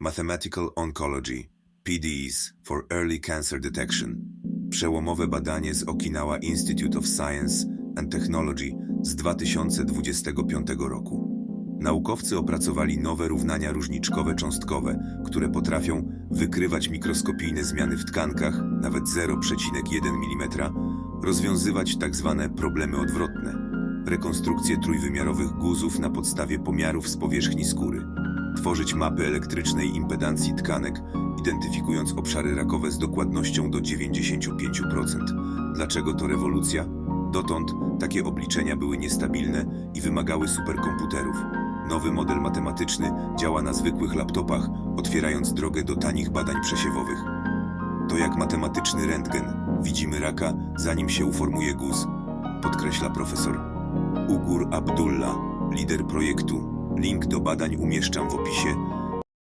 Mathematical Oncology PDEs for Early Cancer Detection. Przełomowe badanie z Okinawa Institute of Science and Technology z 2025 roku. Naukowcy opracowali nowe równania różniczkowe cząstkowe, które potrafią wykrywać mikroskopijne zmiany w tkankach, nawet 0,1 mm, rozwiązywać tzw. problemy odwrotne, rekonstrukcję trójwymiarowych guzów na podstawie pomiarów z powierzchni skóry, tworzyć mapy elektrycznej impedancji tkanek, identyfikując obszary rakowe z dokładnością do 95%. Dlaczego to rewolucja? Dotąd takie obliczenia były niestabilne i wymagały superkomputerów. Nowy model matematyczny działa na zwykłych laptopach, otwierając drogę do tanich badań przesiewowych. To jak matematyczny rentgen. Widzimy raka, zanim się uformuje guz, podkreśla profesor. Ugur Abdullah, lider projektu. Link do badań umieszczam w opisie,